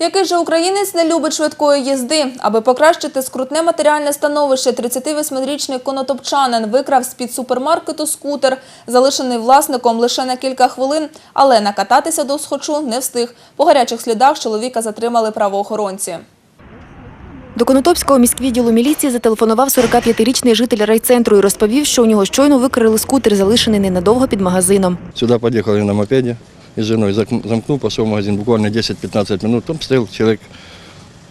Який же українець не любить швидкої їзди? Аби покращити скрутне матеріальне становище, 38-річний конотопчанин викрав з-під супермаркету скутер, залишений власником лише на кілька хвилин, але накататися до схочу не встиг. По гарячих слідах чоловіка затримали правоохоронці. До Конотопського міськвідділу міліції зателефонував 45-річний житель райцентру і розповів, що у нього щойно викрили скутер, залишений ненадовго під магазином. Сюда подъехали на мопеде женой зак- замкнул, пошел в магазин буквально 10-15 минут. Там стоял человек,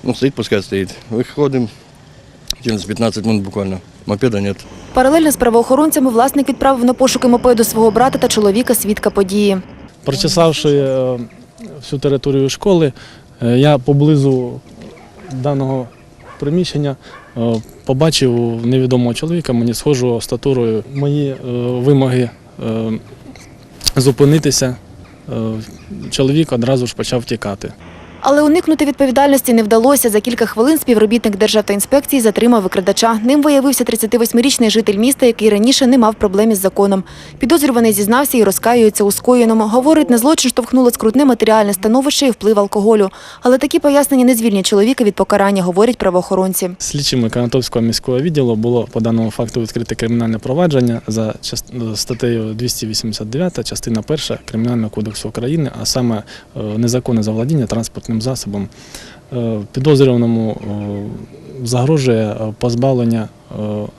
ну стоит, пускай стоит. Выходим, через 15 минут буквально. Мопеда нет. Паралельно з правоохоронцями власник відправив на пошуки мопеду свого брата та чоловіка свідка події. Прочесавши е, всю територію школи, е, я поблизу даного приміщення е, побачив невідомого чоловіка, мені схожого статурою. Мої вимоги зупинитися, чоловік одразу ж почав тікати. Але уникнути відповідальності не вдалося. За кілька хвилин співробітник Державтоінспекції затримав викрадача. Ним виявився 38-річний житель міста, який раніше не мав проблем із законом. Підозрюваний зізнався і розкаюється у скоєному. Говорить, на злочин штовхнуло скрутне матеріальне становище і вплив алкоголю. Але такі пояснення не звільнять чоловіка від покарання, говорять правоохоронці. Слідчими Канатовського міського відділу було по даному факту відкрите кримінальне провадження за статтею 289, частина 1 Кримінального кодексу України, а саме е, незаконне заволодіння транспортним засобом. Е, Підозрюваному е, загрожує е, позбавлення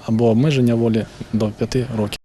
або обмеження волі до 5 років.